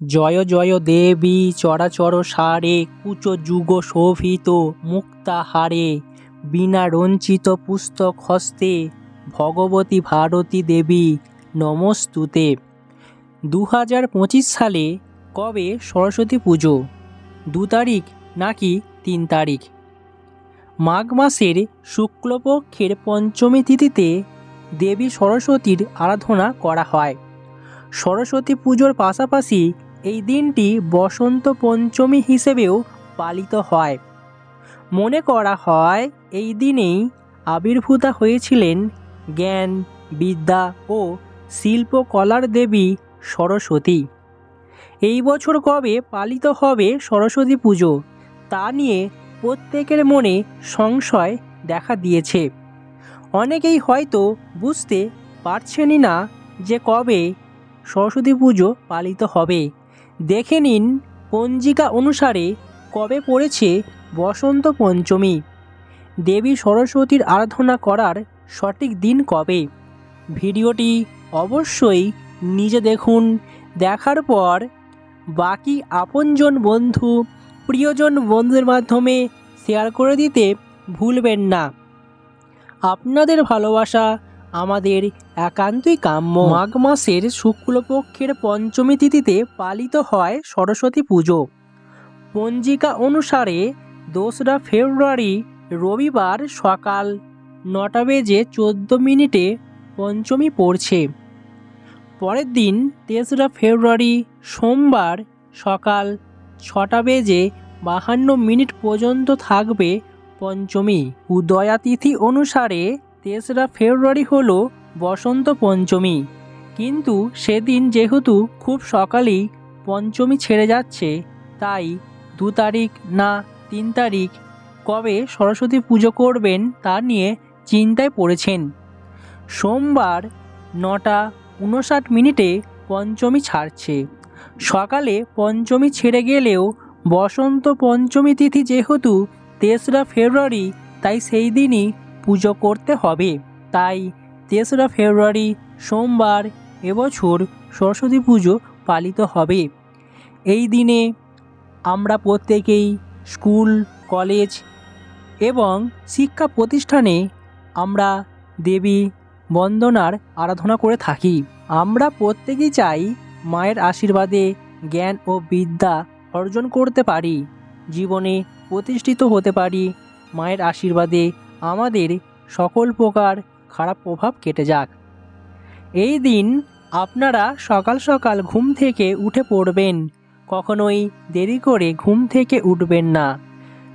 জয় জয় দেবী চরাচর সারে, কুচ যুগ শোভিত মুক্তাহারে বিনা রঞ্চিত পুস্তক হস্তে, ভগবতী ভারতী দেবী, নমস্তুতে। দু হাজার পঁচিশ সালে কবে সরস্বতী পুজো? দু তারিখ নাকি তিন তারিখ? মাঘ মাসের শুক্লপক্ষের পঞ্চমী তিথিতে দেবী সরস্বতীর আরাধনা করা হয়। সরস্বতী পুজোর পাশাপাশি এই দিনটি বসন্ত পঞ্চমী হিসেবেও পালিত হয়। মনে করা হয়, এই দিনেই আবির্ভূতা হয়েছিলেন জ্ঞান, বিদ্যা ও শিল্পকলার দেবী সরস্বতী। এই বছর কবে পালিত হবে সরস্বতী পুজো, তা নিয়ে প্রত্যেকের মনে সংশয় দেখা দিয়েছে। অনেকেই হয়তো বুঝতে পারছেনই না যে কবে সরস্বতী পুজো পালিত হবে। দেখে নিন পঞ্জিকা অনুসারে কবে পড়েছে বসন্ত পঞ্চমী। দেবী সরস্বতীর আরাধনা করার সঠিক দিন কবে? ভিডিওটি অবশ্যই নিজে দেখুন। দেখার পর বাকি আপনজন বন্ধু, প্রিয়জন বন্ধুদের মাধ্যমে শেয়ার করে দিতে ভুলবেন না। আপনাদের ভালোবাসা আমাদের একান্তই কাম্য। মাঘ মাসের শুক্লপক্ষের পঞ্চমী তিথিতে পালিত হয় সরস্বতী পুজো। পঞ্জিকা অনুসারে দোসরা ফেব্রুয়ারি রবিবার সকাল নটা বেজে চোদ্দ মিনিটে পঞ্চমী পড়ছে। পরের দিন তেসরা ফেব্রুয়ারি সোমবার সকাল ছটা বেজে বাহান্ন মিনিট পর্যন্ত থাকবে পঞ্চমী। উদয়া তিথি অনুসারে তেসরা ফেব্রুয়ারি হল বসন্ত পঞ্চমী। কিন্তু সেদিন যেহেতু খুব সকালেই পঞ্চমী ছেড়ে যাচ্ছে, তাই দু তারিখ না তিন তারিখ কবে সরস্বতী পুজো করবেন তা নিয়ে চিন্তায় পড়েছেন। সোমবার নটা উনষাট মিনিটে পঞ্চমী ছাড়ছে। সকালে পঞ্চমী ছেড়ে গেলেও বসন্ত পঞ্চমী তিথি যেহেতু তেসরা ফেব্রুয়ারি, তাই সেই দিনই পুজো করতে হবে। তাই তেসরা ফেব্রুয়ারি সোমবার এবছর সরস্বতী পুজো পালিত হবে। এই দিনে আমরা প্রত্যেকেই স্কুল, কলেজ এবং শিক্ষা প্রতিষ্ঠানে আমরা দেবী বন্দনার আরাধনা করে থাকি। আমরা প্রত্যেকেই চাই মায়ের আশীর্বাদে জ্ঞান ও বিদ্যা অর্জন করতে পারি। জীবনে প্রতিষ্ঠিত হতে পারি মায়ের আশীর্বাদে আমাদের সকল প্রকার খারাপ প্রভাব কেটে যাক। এই দিন আপনারা সকাল সকাল ঘুম থেকে উঠে পড়বেন। কখনোই দেরি করে ঘুম থেকে উঠবেন না।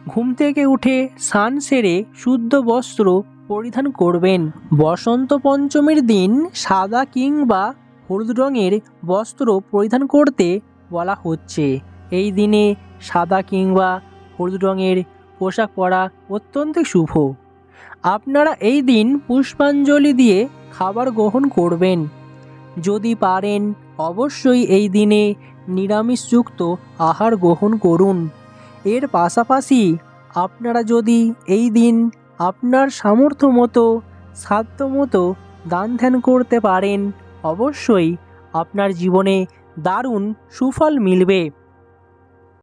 ঘুম থেকে উঠে স্নান সেরে শুদ্ধ বস্ত্র পরিধান করবেন। বসন্ত পঞ্চমীর দিন সাদা কিংবা হলুদ রঙের বস্ত্র পরিধান করতে বলা হচ্ছে। এই দিনে সাদা কিংবা হলুদ রঙের পোশাক পরা অত্যন্ত শুভ। আপনারা এই দিন পুষ্পাঞ্জলি দিয়ে খাবার গ্রহণ করবেন। যদি পারেন, অবশ্যই এই দিনে নিরামিষযুক্ত আহার গ্রহণ করুন। এর পাশাপাশি আপনারা যদি এই দিন আপনার সামর্থ্য মতো সাধ্য মতো দান ধ্যান করতে পারেন, অবশ্যই আপনার জীবনে দারুণ সুফল মিলবে।